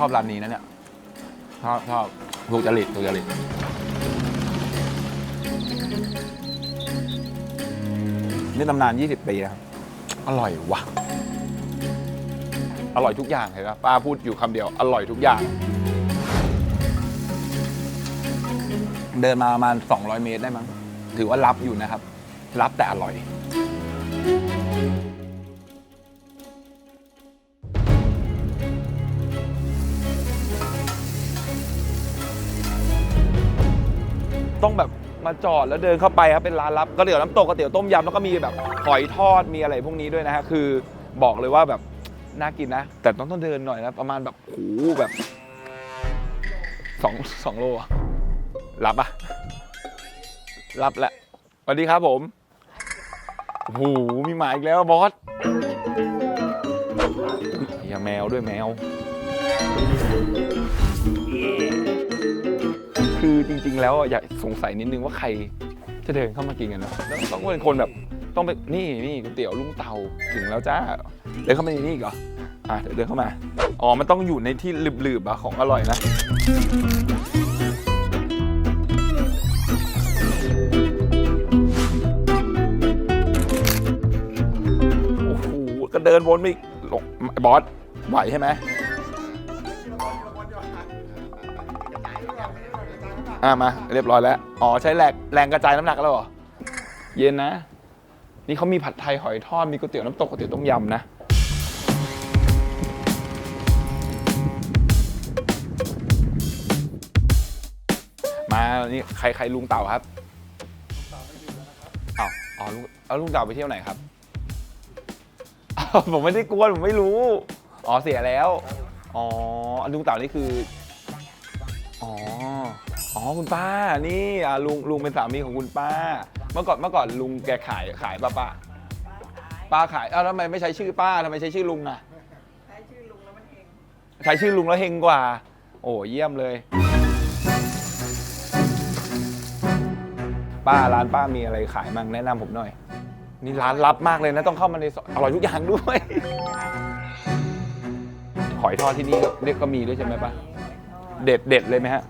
ชอบร้านนี้นะเนี่ย ชอบชอบถูกจริตถูกจริตนี่ตำนาน 20 ปีนะครับ อร่อยว่ะอร่อยทุกอย่างเห็นปะป้าพูดอยู่คำเดียว อร่อยทุกอย่าง เดินมาประมาณ 200 เมตรได้มั้ง ถือว่ารับอยู่นะครับ รับแต่อร่อยต้องแบบมาจอดแล้วเดินเข้าไปครับเป็นร้านลับก๋วยเตี๋ยวน้ำตกก๋วยเตี๋ยวต้มยำแล้วก็มีแบบหอยทอดมีอะไรพวกนี้ด้วยนะฮะคือบอกเลยว่าแบบน่ากินนะ แต่ต้องต้องเดินหน่อยนะประมาณแบบโหแบบสองสองโลอะรับอะรับแหละสวัสดีครับผม โอ้โหมีหมาอีกแล้วบอสอย่าแมวด้วยแมว คือจริงๆแล้วอยากสงสัยนิดนึงว่าใครจะเดินเข้ามากินกันนะแล้วต้องเป็นคนแบบต้องไปนี่นี่ก๋วยเตี๋ยวลุงเตาถึงแล้วจ้าเดินเข้ามาในนี่อีกเหรออะเดี๋ยวเดินเข้ามา อ๋อ มันต้องอยู่ในที่หลืบๆอะของอร่อยนะ นวนไปอีกหลงบอสไหวใช่ไหมอ่ามาเรียบร้อยแล้ว อ๋อใช้แรงแรงกระจายน้ำหนักแล้วเหรอ เย็นนะ นี่เขามีผัดไทยหอยทอด มีก๋วยเตี๋ยวน้ำตกก๋วยเตี๋ยวต้มยำนะ มานี่ใครใครลุงเต่าครับอ้าวอ๋อลุงเอาลุงเต่าไปเที่ยวไหนครับ ผมไม่ได้กวนผมไม่รู้ อ๋อเสียแล้ว อ๋อลุงเต่านี่คือ อ๋อ อ๋อคุณป้า นี่อะลุงลุงเป็นสามีของคุณป้า เมื่อก่อนเมื่อก่อนลุงแกขายขายป้าป้าป้าขายเอ้าทำไมไม่ใช้ชื่อป้าทำไมใช้ชื่อลุงอะ ใช้ชื่อลุงแล้วมันเฮงใช้ชื่อลุงแล้วเฮงกว่า โอ้เยี่ยมเลย ป้าร้านป้ามีอะไรขายมั่งแนะนำผมหน่อย นี่ร้านลับมากเลยนะ ต้องเข้ามาในซอยอร่อยทุกอย่างด้วย หอยทอดที่นี่ก็เรียกก็มีด้วยใช่ไหมป้าเด็ดเด็ดเลยไหมฮะ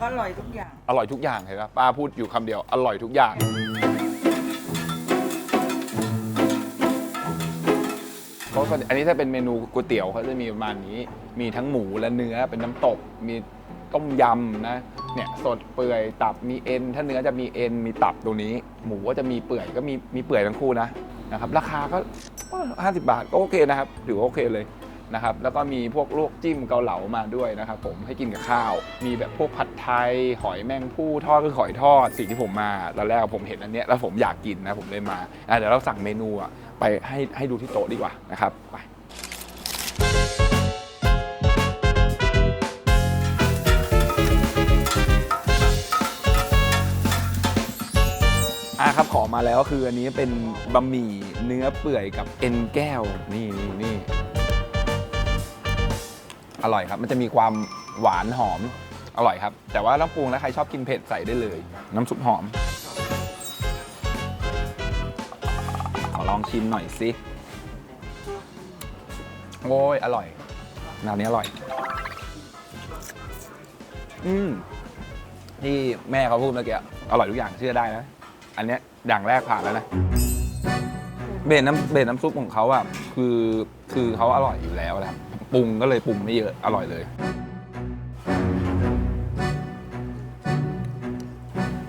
ก็อร่อยทุกอย่าง อร่อยทุกอย่างเห็นปะป้าพูดอยู่คำเดียว อร่อยทุกอย่างเขาก็อันนี้ถ้าเป็นเมนูก๋วยเตี๋ยวเขาจะมีประมาณนี้ มีทั้งหมูและเนื้อเป็นน้ำตก มี ต้มยำนะเนี่ยสดเปื่อยตับมีเอ็น ถ้าเนื้อจะมีเอ็นมีตับตรงนี้ หมูก็จะมีเปื่อยก็มีมีเปื่อยทั้งคู่นะนะครับราคาก็ห้าสิบาทก็โอเคนะครับถือว่าโอเคเลยนะครับแล้วก็มีพวกลวกจิ้มเกาเหลามาด้วยนะครับผมให้กินกับข้าว มีแบบพวกผัดไทยหอยแมงผู้ทอดคือหอยทอดสิ่งที่ผมมาตอนแรกผมเห็นอันเนี้ยแล้วผมอยากกินนะผมเลยมาเดี๋ยวเราสั่งเมนูอะไปให้ให้ดูที่โต๊ะดีกว่านะครับไป มาแล้วคืออันนี้เป็นบะหมี่เนื้อเปื่อยกับเอ็นแก้วนี่นี่นี่อร่อยครับ มันจะมีความหวานหอมอร่อยครับ แต่ว่าต้องปรุงแล้วใครชอบกินเผ็ดใส่ได้เลย น้ำซุปหอมขอลองชิมหน่อยสิโอ้ยอร่อยแนวนี้อร่อย อืมที่แม่เขาพูดเมื่อกี้อร่อยทุกอย่างเชื่อได้นะ อันเนี้ย อย่างแรกผ่านแล้วนะเบนน้ำเบนน้ำซุปของเขาอะคือคือเขาอร่อยอยู่แล้วนะครับปรุงก็เลยปรุงไม่เยอะอร่อยเลย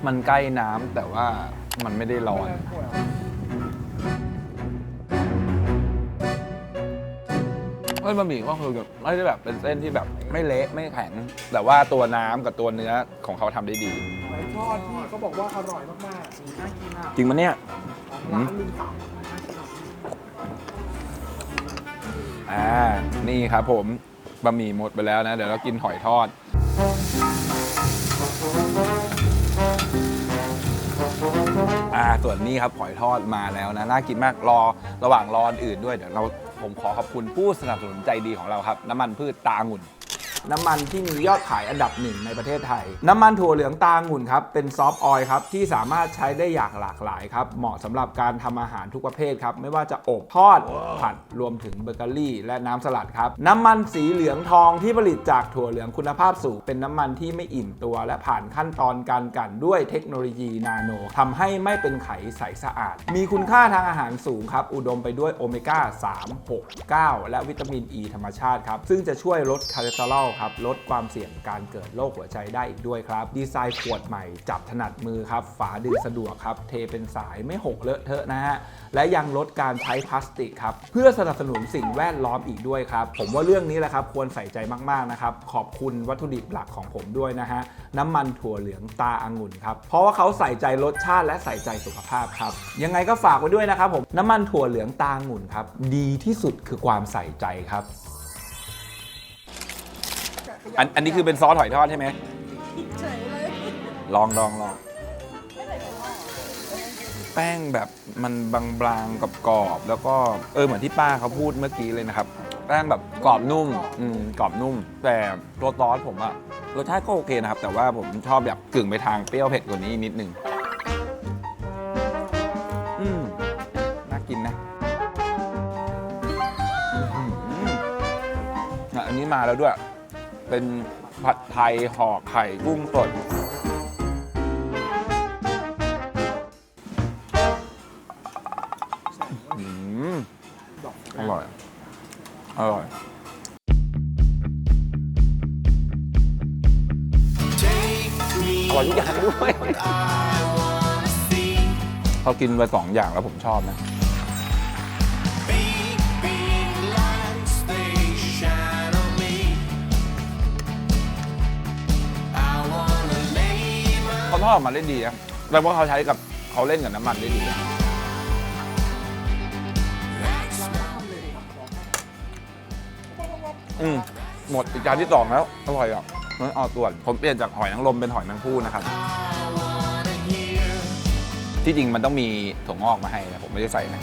มันใกล้น้ำแต่ว่ามันไม่ได้ร้อนเฮ้ยบะหมี่ก็คือแบบไม่ได้แบบเป็นเส้นที่แบบไม่เละไม่แข็ง แต่ว่าตัวน้ำกับตัวเนื้อของเขาทำได้ดีหอย ทอดที่เขาบอกว่าอร่อยมากๆน่ากินอะจริงมันเนี่ยร้านลุงเต่าอ่า นี่ครับผมบะหมี่หมดไปแล้วนะ เดี๋ยวเรากินหอยทอด อ่า ส่วนนี้ครับหอยทอดมาแล้วนะ น่ากินมากรอระหว่างรออนอื่นด้วย เดี๋ยวเราผมขอขอบคุณผู้สนับสนุนใจดีของเราครับ น้ำมันพืชตาองุ่น น้ำมันที่มียอดขายอันดับหนึ่งในประเทศไทย น้ำมันถั่วเหลืองตาองุ่นครับ เป็นซอฟต์ออยล์ครับ ที่สามารถใช้ได้อย่างหลากหลายครับ เหมาะสำหรับการทำอาหารทุกประเภทครับ ไม่ว่าจะอบทอด ผัดรวมถึงเบเกอรี่ และน้ำสลัดครับ น้ำมันสีเหลืองทองที่ผลิตจากถั่วเหลืองคุณภาพสูง เป็นน้ำมันที่ไม่อิ่มตัว และผ่านขั้นตอนการกลั่นด้วยเทคโนโลยีนาโนทำให้ไม่เป็นไขใสสะอาด มีคุณค่าทางอาหารสูงครับ อุดมไปด้วยโอเมก้า 3 6 9 และวิตามินอ e ีธรรมชาติครับ ซึ่งจะช่วยลดคอเลสเตอรอลครับลดความเสี่ยงการเกิดโรคหัวใจได้อีกด้วยครับ ดีไซน์ขวดใหม่จับถนัดมือครับ ฝาดึงสะดวกครับ เทเป็นสายไม่หกเลอะเทอะนะฮะ และยังลดการใช้พลาสติกครับ เพื่อสนับสนุนสิ่งแวดล้อมอีกด้วยครับ ผมว่าเรื่องนี้แหละครับควรใส่ใจมากๆนะครับ ขอบคุณวัตถุดิบหลักของผมด้วยนะฮะ น้ำมันถั่วเหลืองตาอางุ่นครับ เพราะว่าเขาใส่ใจรสชาติและใส่ใจสุขภาพครับ ยังไงก็ฝากไว้ด้วยนะครับผม น้ำมันถั่วเหลืองตาองุ่นครับ ดีที่สุดคือความใส่ใจครับ อันอันนี้คือเป็นซอสหอยทอดใช่ไหมเฉยเลยลองลองลองแป้งแบบมันบางๆกับกรอบๆแล้วก็เออเหมือนที่ป้าเขาพูดเมื่อกี้เลยนะครับ แป้งแบบกรอบนุ่มอืมกรอบนุ่ม แต่ตัวซอสผมอะรสชาติก็โอเคนะครับ แต่ว่าผมชอบแบบกึ่งไปทางเปรี้ยวเผ็ดกว่านี้นิดนึงอืมน่ากินนะอื้อหืออะอันนี้มาแล้วด้วย เป็นผัดไทยห่อไข่กุ้งสด อืมอร่อย อร่อย อร่อยทุกอย่างด้วยพอกินไปสองอย่างแล้วผมชอบนะ เขาทอดออกมาได้ดีนะแล้ว่าเขาใช้กับเขาเล่นกับน้ำมันได้ดีอะอืมหมดอีกจานที่สองแล้ว อร่อยอะนั่นเอาส่วน ผมเปลี่ยนจากหอยนางรมเป็นหอยนางผู้นะครับ ที่จริงมันต้องมีถั่วงอกมาให้นะผมไม่ได้ใส่นะ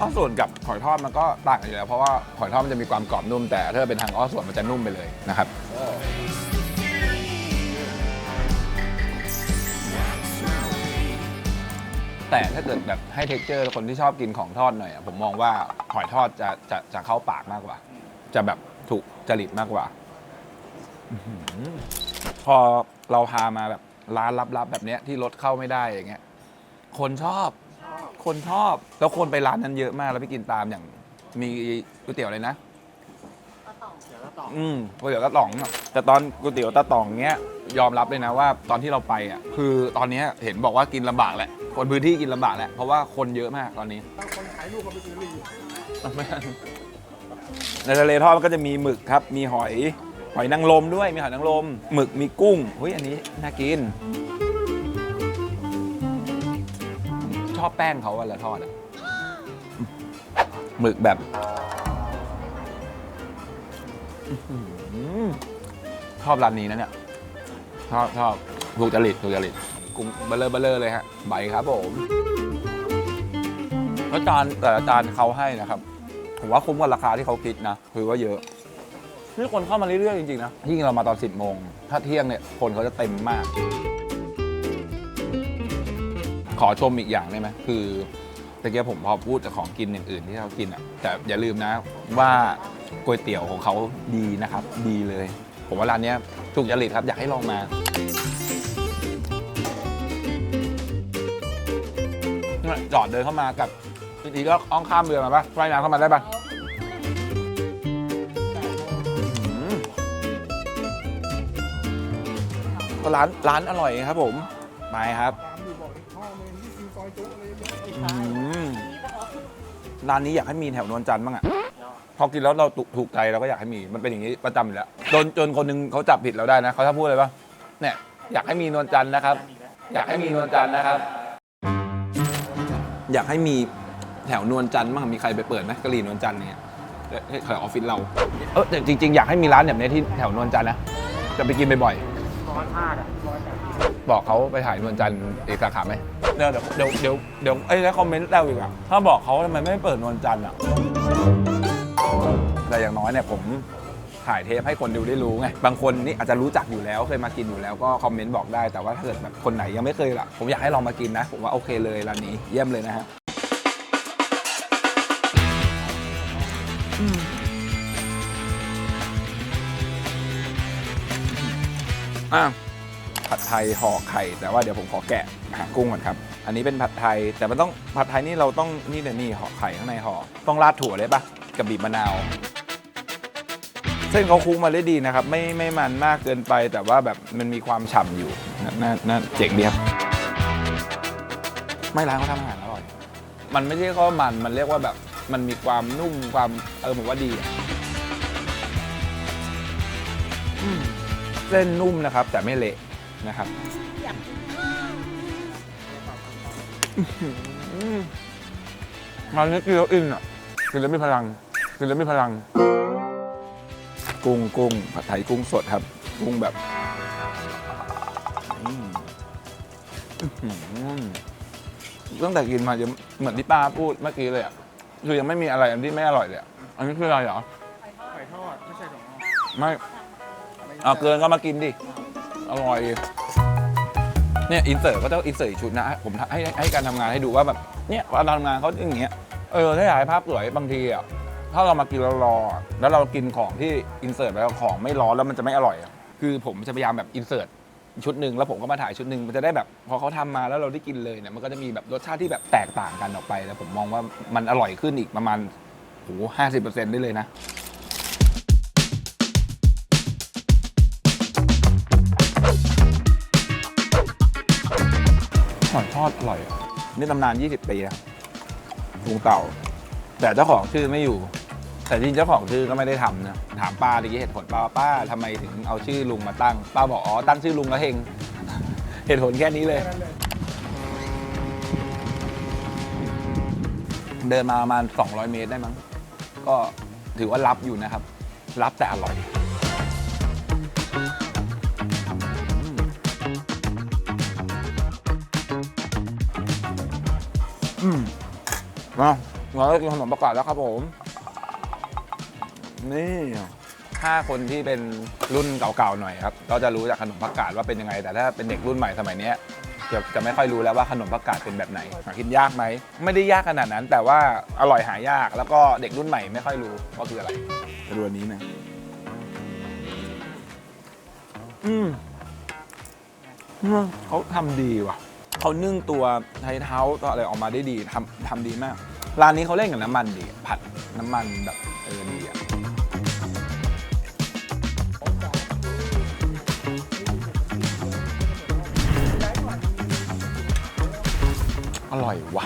อ้อส่วนกับหอยทอดมันก็ต่างกันอยู่แล้ว เพราะว่าหอยทอดมันจะมีความกรอบนุ่มแต่ถ้าเป็นทางอ้อส่วนมันจะนุ่มไปเลยนะครับแต่ถ้าเกิดแบบให้เท็กเจอร์คนที่ชอบกินของทอดหน่อยอะผมมองว่าหอยทอดจะจะจะเข้าปากมากกว่า จะแบบถูกจริตมากกว่า พอเราพามาแบบร้านลับๆแบบเนี้ยที่รถเข้าไม่ได้อย่างเงี้ย คนชอบ คนชอบ แล้วคนไปร้านนั้นเยอะมากแล้วไปกินตามอย่างมีก๋วยเตี๋ยวอะไรนะอืมก๋วยเตี๋ยวตาต๋องอะแต่ตอนก๋วยเตี๋ยวตาต๋องเนี้ยยอมรับเลยนะว่าตอนที่เราไปอะคือตอนเนี้ยเห็นบอกว่ากินลำบากแหละ คนพื้นที่กินลำบากแหละเพราะว่าคนเยอะมากตอนนี้บางคนขายลูกเขาไปซื้อรีวิวในทะเลทอดมันก็จะมีหมึกครับ มีหอย หอยนางรมด้วย มีหอยนางรม หมึก มีกุ้งเฮ้ย อันนี้น่ากิน ชอบแป้งเขาเวลาทอดอะหมึกแบบอื้อหือชอบร้านนี้นะเนี่ย ชอบชอบถูกจริตถูกจริตกุ้งเบลเลอร์เบลเลอร์เลยฮะ ใบครับผมแล้วจานแต่ละจานเขาให้นะครับ ผมว่าคุ้มกับราคาที่เขาคิดนะคือว่าเยอะนี่คนเข้ามาเรื่อยๆจริงๆนะยิ่งเรามาตอน 10โมงถ้าเที่ยงเนี่ยคนเขาจะเต็มมาก ขอชมอีกอย่างได้ไหมคือตะเกียผมพอพูดแต่ของกินอย่างอื่นที่เขากินอะแต่อย่าลืมนะว่าก๋วยเตี๋ยวของเขาดีนะครับ ดีเลย ผมว่าร้านนี้ถูกจริตครับอยากให้ลองมาจอดเดินเข้ามากับทีก็อ้องข้ามเรือมาปะว่ายน้ำเข้ามาได้ปะก็ร้านร้านอร่อยครับผมไปครับ อื้อหือร้านนี้อยากให้มีแถวนวลจันทร์บ้างอะพอกินแล้วเราถูกใจเราก็อยากให้มีมันเป็นอย่างนี้ประจำอยู่แล้วจนจนคนหนึงเขาจับผิดเราได้นะเขาถ้าพูดอะไรปะเนี่ยอยากให้มีนวลจันทร์นะครับ อยากให้มีนวลจันทร์นะครับ อยากให้มีแถวนวลจันทร์บ้างมีใครไปเปิดไหมกะหรี่นวลจันทร์เนี่ยแถวออฟฟิศเราเออแต่จริง ๆ อยากให้มีร้านแบบนี้ที่แถวนวลจันทร์นะจะไปกินบ่อยร้อยพาดอะ บอกเขาไปถ่ายนวลจันทร์อีกสาขาไหมเดี๋ยวเดี๋ยวเดี๋ยวเดี๋ยวไอ้แล้วคอมเมนต์แล้วอีกอะถ้าบอกเขาทำไมไม่เปิดนวลจันทร์อะแต่อย่างน้อยเนี่ยผมถ่ายเทปให้คนดูได้รู้ไงบางคนนี่อาจจะรู้จักอยู่แล้วเคยมากินอยู่แล้วก็คอมเมนต์บอกได้แต่ว่าถ้าเกิดแบบคนไหนยังไม่เคยล่ะผมอยากให้ลองมากินนะ ผมว่าโอเคเลยร้านนี้เยี่ยมเลยนะฮะอะ ผัดไทยห่อไข่แต่ว่าเดี๋ยวผมขอแกะหางกุ้งก่อนครับ อันนี้เป็นผัดไทยแต่มันต้องผัดไทยนี่เราต้องนี่แต่นี่ห่อไข่ข้างในห่อต้องราดถั่วเลยปะกับบีบมะนาว เส้นเขาคลุกมาได้ดีนะครับ ไม่ไม่มันมากเกินไป แต่ว่าแบบมันมีความฉ่ำอยู่น่าน่าน่าเจ๋งดีครับไม่ร้านเขาทำอาหารอร่อย มันไม่ใช่ข้ามันมันเรียกว่าแบบมันมีความนุ่มความเออผมว่าดีเส้นนุ่มนะครับ แต่ไม่เละ นะครับอื้อหือมันนี่กินแล้วอินอะกินแล้วมีพลังกินแล้วมีพลัง กุ้งกุ้งผัดไทยกุ้งสดครับ กุ้งแบบอืมอื้อหือตั้งแต่กินมายังเหมือนที่ป้าพูดเมื่อกี้เลยอะคือยังไม่มีอะไรอันที่ไม่อร่อยเลยอะอันนี้คืออะไรเหรอไข่ทอดไม่ใช่หรอไม่เอาเกินก็มากินดิ อร่อย เนี่ยอินเสิร์ตก็ต้องอินเสิร์ตชุดนะ ผมให้ให้การทำงานให้ดูว่าแบบเนี่ยเวลาทำงานเขาอย่างเงี้ยเออถ้าอยากให้ภาพสวยบางทีอะถ้าเรามากินแล้วรออะแล้วเรากินของที่อินเสิร์ตแล้วของไม่ร้อนแล้วมันจะไม่อร่อยอะคือผมจะพยายามแบบอินเสิร์ตชุดหนึ่งแล้วผมก็มาถ่ายชุดหนึ่งมันจะได้แบบ พอเขาทำมาแล้วเราได้กินเลยเนี่ยมันก็จะมีแบบรสชาติที่แบบแตกต่างกันออกไปแล้วผมมองว่ามันอร่อยขึ้นอีกประมาณโหห้าสิบเปอร์เซ็นต์ได้เลยนะ หอยทอดอร่อยอะนี่ตำนาน 20 ปีอะลุงเต่า แต่เจ้าของชื่อไม่อยู่ แต่จริงเจ้าของชื่อก็ไม่ได้ทำนะถามป้าตะกี้เหตุผลป้าว่าป้าทำไมถึงเอาชื่อลุงมาตั้ง ป้าบอกอ๋อตั้งชื่อลุงแล้วเฮงเหตุผลแค่นี้เลยเลย เดินมาประมาณ 200 เมตรได้มั้ง ก็ถือว่ารับอยู่นะครับ รับแต่อร่อย อืมมาเราได้กินขนมประกาศแล้วครับผม นี่ ถ้าคนที่เป็นรุ่นเก่าๆหน่อยครับ ก็จะรู้จากขนมผักกาดว่าเป็นยังไง แต่ถ้าเป็นเด็กรุ่นใหม่สมัยเนี้ยจะจะไม่ค่อยรู้แล้วว่าขนมผักกาดเป็นแบบไหนหากินยากไหม ไม่ได้ยากขนาดนั้น แต่ว่าอร่อยหายาก แล้วก็เด็กรุ่นใหม่ไม่ค่อยรู้ว่าคืออะไรไปดูอันนี้นะ อืมอืมเขาทำดีว่ะ เขานึ่งตัวไทเท้าตัวอะไรออกมาได้ดีทำทำดีมาก ร้านนี้เขาเล่นกับน้ำมันดี ผัดน้ำมันแบบเออดีอะอร่อยว่ะ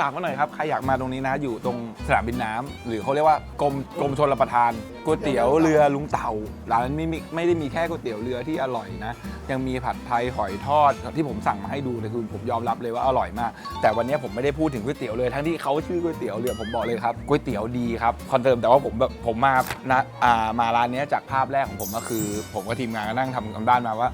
ฝากไว้หน่อยครับ ใครอยากมาตรงนี้นะ อยู่ตรงสนามบินน้ำหรือเขาเรียกว่ากรมกรมชลประทานก๋วยเตี๋ยวเรือลุงเต่าร้านนี้ไม่ไม่ได้มีแค่ก๋วยเตี๋ยวเรือที่อร่อยนะ ยังมีผัดไทยหอยทอดที่ผมสั่งมาให้ดูเนี่ยคือผมยอมรับเลยว่าอร่อยมาก แต่วันนี้ผมไม่ได้พูดถึงก๋วยเตี๋ยวเลยทั้งที่เขาชื่อก๋วยเตี๋ยวเรือผมบอกเลยครับก๋วยเตี๋ยวดีครับคอนเฟิร์มแต่ว่าผมแบบผมมานะอ่ามาร้านเนี้ยจากภาพแรกของผมก็คือ ผมกับทีมงานก็นั่งทำกันบ้านมาว่า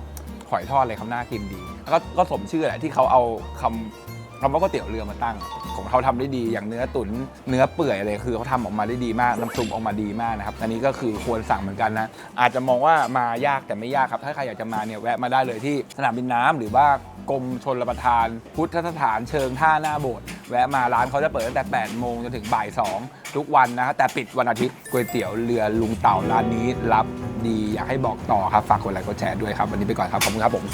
หอยทอดอะไรเขาน่ากินดี แล้วก็ก็สมชื่อแหละที่เขาเอาคำ คำว่าก๋วยเตี๋ยวเรือมาตั้ง ของเขาทำได้ดีอย่างเนื้อตุ๋นเนื้อเปื่อยอะไรคือเขาทำออกมาได้ดีมากน้ำซุปออกมาดีมากนะครับอันนี้ก็คือควรสั่งเหมือนกันนะอาจจะมองว่ามายากแต่ไม่ยากครับ ถ้าใครอยากจะมาเนี่ยแวะมาได้เลยที่สนามบินน้ำหรือว่ากรมชลประทาน พุทธสถานเชิงท่าหน้าโบสถ์แวะมาร้านเขาจะเปิดตั้งแต่ 8 โมงจนถึงบ่าย 2 ทุกวันนะแต่ปิดวันอาทิตย์ก๋วยเตี๋ยวเรือลุงเต่าร้านนี้รับดีอยากให้บอกต่อครับฝากกดไลค์กดแชร์ด้วยครับวันนี้ไปก่อนครับขอบคุณครับผม